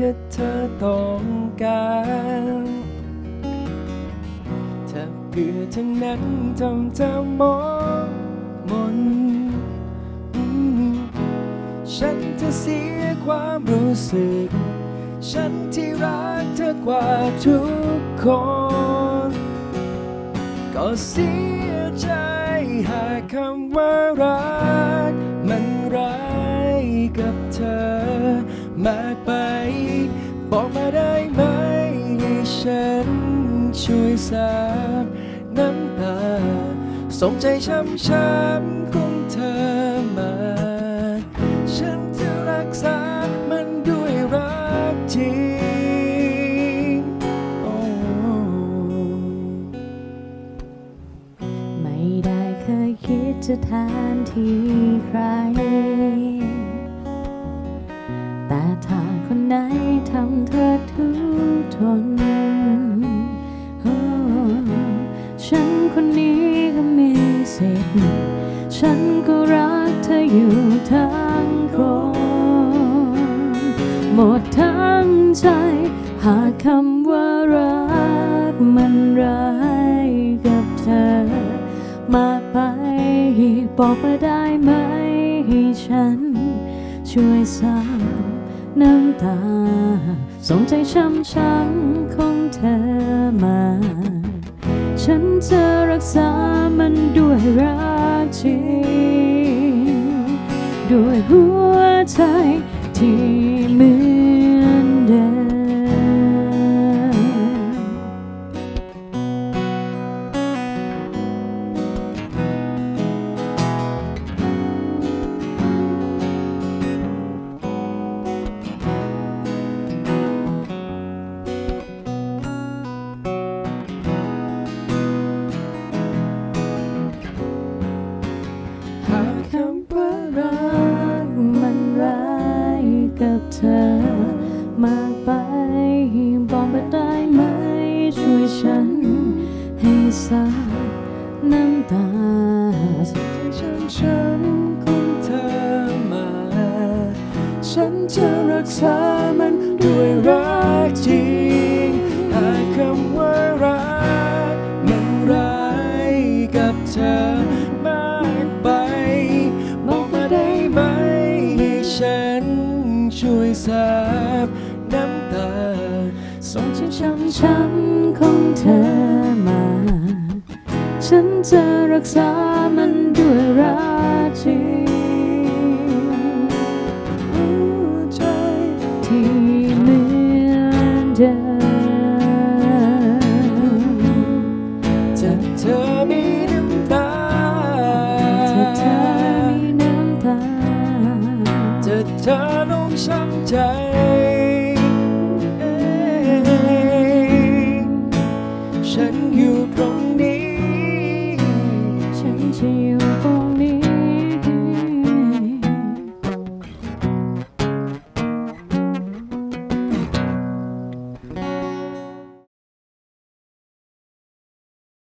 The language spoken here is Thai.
ที่เธอต้องการถ้าเพื่อทั้งนั้นทำเธอมองมนอืมฉันจะเสียความรู้สึก ฉันที่รักเธอกว่าทุกคน ก็เสียใจหากคำว่ารัก มันร้ายกับเธอ มากไป บอกมาได้ไหมให้ฉันช่วยสาบน้ำตาส่งใจช้ำๆของเธอมา ฉันจะรักษามันด้วยรักจริงโอ้ไม่ได้เคยคิดจะแทนที่ใคร อยู่ทั้งคน หมดทั้งใจ หากคำว่ารักมันร้ายกับเธอ มากไปบอกมาได้ไหมให้ฉัน ช่วยสาวน้ำตาส่งใจช้ำๆของเธอมา ฉันจะรักษา ด้วยหัวใจที่เหมือนเดิมหากคำว่ารัก ช้ำของเธอมา ฉันจะรักษามันด้วยรักจริง หากคำว่ารักมันร้ายกับเธอมากไป บอกมาได้ไหมให้ฉันช่วยสาบน้ำตาส่งฉันช้ำช้ำของเธอ ฉันจะรักษามันด้วยรักจริงหัวใจที่เหมือนเดิมจะเธอมีน้ำตาถ้าเธอมีน้ำตาจะเธอต้องช้ำใจ